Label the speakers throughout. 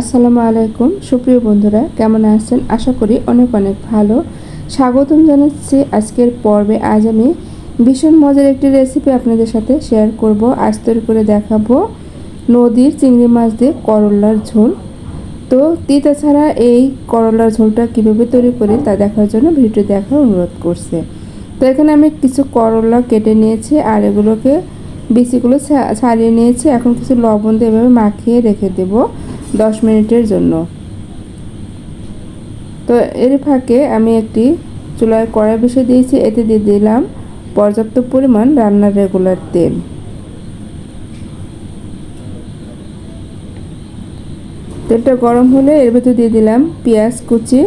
Speaker 1: আসসালামু আলাইকুম। সুপ্রিয় বন্ধুরা, কেমন আছেন? আশা করি অনেক অনেক ভালো। স্বাগতম জানাচ্ছি আজকের পর্বে। আজ আমি ভীষণ মজার একটি রেসিপি আপনাদের সাথে শেয়ার করব। আজ তৈরি করে দেখাবো নদীর চিংড়ি মাছ দিয়ে করলার ঝোল। তো তিতা ছাড়া এই করলার ঝোলটা কীভাবে তৈরি করি তা দেখার জন্য ভিডিও দেখার অনুরোধ করছে। তো এখানে আমি কিছু করলা কেটে নিয়েছি আর এগুলোকে বিচিগুলো ছাড়িয়ে নিয়েছি। এখন কিছু লবণ দিয়ে এভাবে মাখিয়ে রেখে দেবো। দশ মিনিটের জন্য। তো এর ফাঁকে আমি একটি চুলায় কড়াই বসিয়ে দিয়েছি, এতে দিয়ে দিলাম পর্যাপ্ত পরিমাণ রান্নার রেগুলার তেল। তেলটা গরম হলে এর ভেতর দিয়ে দিলাম পেঁয়াজ কুচি।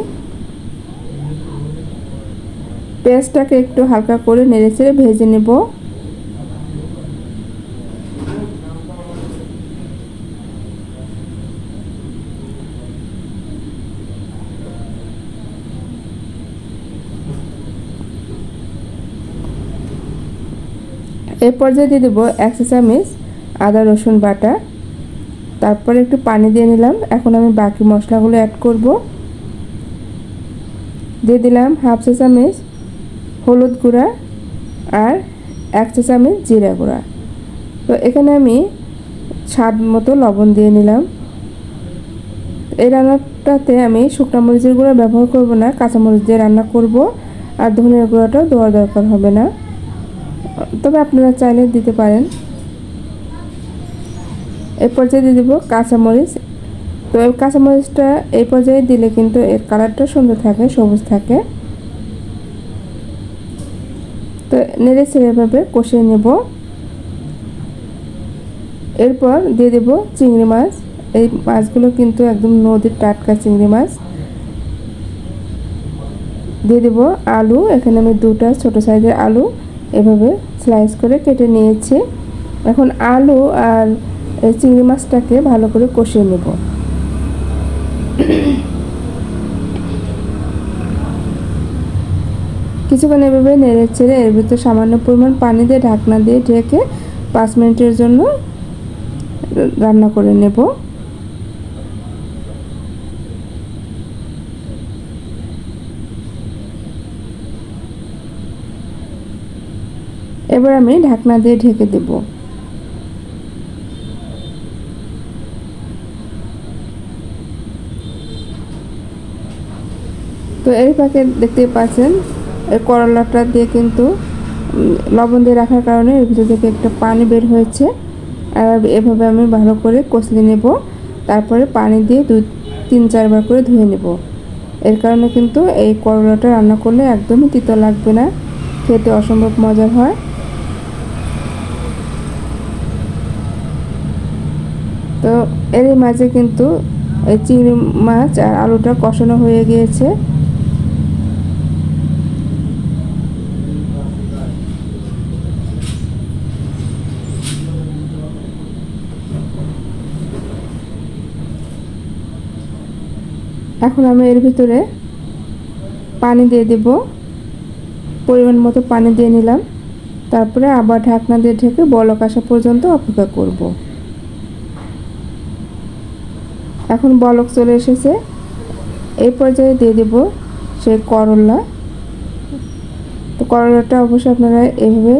Speaker 1: পেঁয়াজটাকে একটু হালকা করে নেড়ে চেড়ে ভেজে নেব। এই পর্যায়ে দিয়ে দেবো এক চামচ আদা, রসুন বাটা। তারপরে একটু পানি দিয়ে নিলাম। এখন আমি বাকি মশলাগুলো অ্যাড করব। দিয়ে দিলাম হাফ চা চামচ হলুদ গুঁড়া আর এক চা চামচ জিরা গুঁড়া। তো এখানে আমি স্বাদ মতো লবণ দিয়ে নিলাম। এই রান্নাটাতে আমি শুকনা মরিচের গুঁড়া ব্যবহার করব না, কাঁচামরিচ দিয়ে রান্না করব। আর ধনের গুঁড়াটাও দেওয়ার দরকার হবে না। তবে আপনারা চাইলে দিতে পারেন। এই পর্যায়ে দিয়ে দেবো কাঁচামরিচ। তো এই কাঁচামরিচটা এই পর্যায়ে দিলে কিন্তু এর কালারটা সুন্দর থাকে, সবুজ থাকে। তো নেড়ে ছেড়েভাবে কষিয়ে নেব। এরপর দিয়ে দেব চিংড়ি মাছ। এই মাছগুলো কিন্তু একদম নদীর টাটকা চিংড়ি মাছ। দিয়ে দেবো আলু। এখানে আমি দুটা ছোট সাইজের আলু এভাবে স্লাইস করে কেটে নিয়েছি। এখন আলু আর চিংড়ি মাছটাকে ভালো করে কষিয়ে নেব। কিছুক্ষণ এভাবে নেড়ে ছেড়ে এর ভিতরে সামান্য পরিমাণ পানি দিয়ে ঢাকনা দিয়ে ঢেকে পাঁচ মিনিটের জন্য রান্না করে নেব। এবার আমি ঢাকনা দিয়ে ঢেকে দেব। তো এই পাকে দেখতে পাচ্ছেন এই করলাটা দিয়ে কিন্তু লবণ দিয়ে রাখার কারণে এর ভিতর থেকে একটা পানি বের হয়েছে। আর এভাবে আমি ভালো করে কষলে নেব, তারপরে পানি দিয়ে দুই, তিন, চারবার করে ধুয়ে নেব। এর কারণে কিন্তু এই করলাটা রান্না করলে একদমই তিতো লাগবে না, খেতে অসম্ভব মজার হয়। তো এর মাঝে কিন্তু এই চিংড়ি মাছ আর আলুটা কষানো হয়ে গিয়েছে। এখন আমি এর ভিতরে পানি দিয়ে দেব। পরিমাণ মতো পানি দিয়ে নিলাম। তারপরে আবার ঢাকনা দিয়ে ঢেকে বলক আসা পর্যন্ত অপেক্ষা করব। এখন বলক চলে এসেছে। এই পর্যায়ে দিয়ে দেব সে করলা। তো করলাটা অবশ্যই আপনারা এভাবে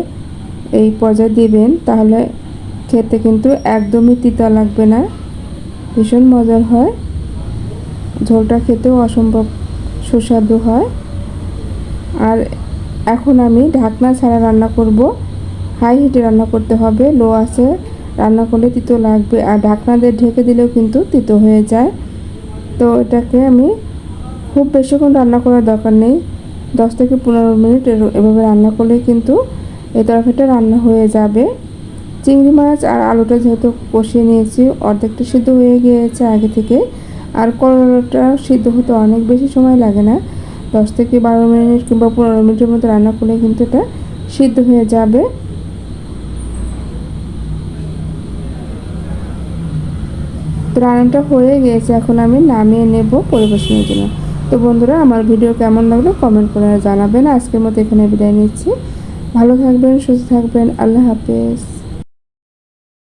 Speaker 1: এই পর্যায়ে দিবেন, তাহলে খেতে কিন্তু একদমই তিতা লাগবে না। ভীষণ মজার হয়। ঝোলটা খেতেও অসম্ভব সুস্বাদু হয়। আর এখন আমি ঢাকনা ছাড়া রান্না করব। হাই হিটে রান্না করতে হবে, লো আছে। রান্না করলে তিতো লাগবে। আর ঢাকনা দিয়ে ঢেকে দিলেও কিন্তু তিতো হয়ে যায়। তো এটাকে আমি খুব বেশিক্ষণ রান্না করার দরকার নেই। দশ থেকে পনেরো মিনিট এভাবে রান্না করলে কিন্তু এই তরকারিটা রান্না হয়ে যাবে। চিংড়ি মাছ আর আলুটা যেহেতু কষিয়ে নিয়েছি, অর্ধেকটা সিদ্ধ হয়ে গিয়েছে আগে থেকে। আর করলাটা সিদ্ধ হতে অনেক বেশি সময় লাগে না। দশ থেকে বারো মিনিট কিংবা পনেরো মিনিটের মতো রান্না করলে কিন্তু এটা সিদ্ধ হয়ে যাবে। তো রান্নাটা হয়ে গিয়েছে, এখন আমি নামিয়ে নেব পরিবেশনের জন্য। তো বন্ধুরা, আমার ভিডিও কেমন লাগল কমেন্ট করে জানাবেন। আজকের মতো এখানে বিদায় নিচ্ছি। ভালো থাকবেন, সুস্থ থাকবেন। আল্লাহ হাফেজ।